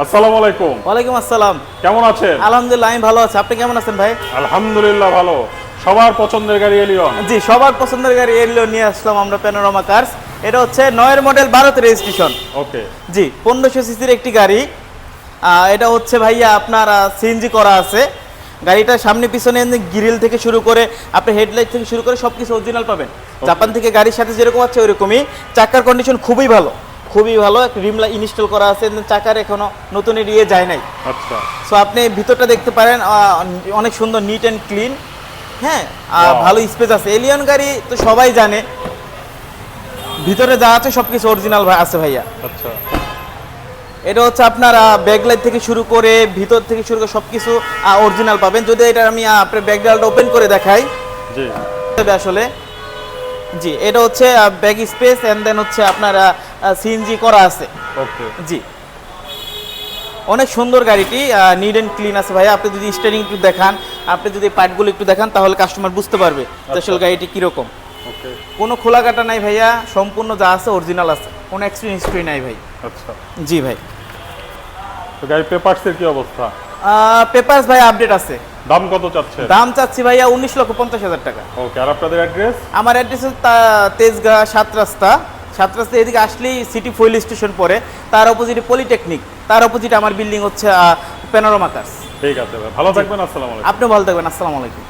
আসসালামু আলাইকুম। ওয়ালাইকুম আসসালাম। কেমন আছেন? আলহামদুলিল্লাহ আমি ভালো আছি। আপনি কেমন আছেন ভাই? আলহামদুলিল্লাহ ভালো। সবার পছন্দের গাড়ি এলিয়ন জি সবার পছন্দের গাড়ি এলো নিয়ে আসলাম আমরা প্যানোরামা কার্স এটা হচ্ছে নয়ের মডেল ভারত রেজিস্ট্রেশন ওকে। জি পনেরোশো সিসির একটি গাড়ি। এটা হচ্ছে ভাইয়া আপনার সিএনজি করা আছে। গাড়িটার সামনে পিছনে গ্রিল থেকে শুরু করে আপনি হেডলাইট থেকে শুরু করে সব কিছু অরিজিনাল পাবেন জাপান থেকে গাড়ির সাথে যেরকম আছে ওইরকমই। চাকার কন্ডিশন খুবই ভালো। খুবই ভালো। রিমলা ইনস্টল করা আছে। চাকার এখনও নতুন ইয়ে যায় নাই। আচ্ছা। সো আপনি ভিতরটা দেখতে পারেন অনেক সুন্দর নিট অ্যান্ড ক্লিন হ্যাঁ Wow. ভালো স্পেস আছে। এলিয়ন গাড়ি তো সবাই জানে। ভিতরে যা আছে সব কিছু অরিজিনাল আছে ভাইয়া। আচ্ছা। এটা হচ্ছে আপনার ব্যাকলাইট থেকে শুরু করে ভিতর থেকে শুরু করে সব কিছু অরিজিনাল পাবেন। যদি এটা আমি আপনার ব্যাকডালটা ওপেন করে দেখাই। জি। আসলে। জি এটা হচ্ছে ব্যাগ স্পেস অ্যান্ড দেন হচ্ছে আপনার সিএনজি করা আছে। ওকে জি। অনেক সুন্দর গাড়িটি নিড অ্যান্ড ক্লিন আছে ভাই আপনি যদি স্টারিং একটু দেখান আপনি যদি পার্টগুলো একটু দেখান তাহলে কাস্টমার বুঝতে পারবে যে আসলে গাড়িটি কীরকম। ওকে কোনো খোলা কাটা নাই ভাইয়া সম্পূর্ণ যা আছে অরিজিনাল আছে। কোনো অ্যাক্সিডেন্ট হিস্ট্রি নাই ভাই। আচ্ছা। জি ভাই। তো গাড়ি পেপারসের কি অবস্থা? পেপারস ভাই আপডেট আছে। দাম কত চাচ্ছেন? দাম চাচ্ছি ভাইয়া উনিশ লক্ষ পঞ্চাশ হাজার টাকা। ওকে আর আপনাদের অ্যাড্রেস আমার অ্যাড্রেস তেজগাঁ সাত রাস্তা সাত রাস্তা এদিকে আসলেই সিটি ফুয়েল স্টেশন পরে তার অপোজিটে পলিটেকনিক তার অপোজিট আমার বিল্ডিং হচ্ছে প্যানোরামাকার্স ঠিক আছে ভালো থাকবেন আসসালামু আলাইকুম। আপনি ভালো থাকবেন আসসালামু আলাইকুম।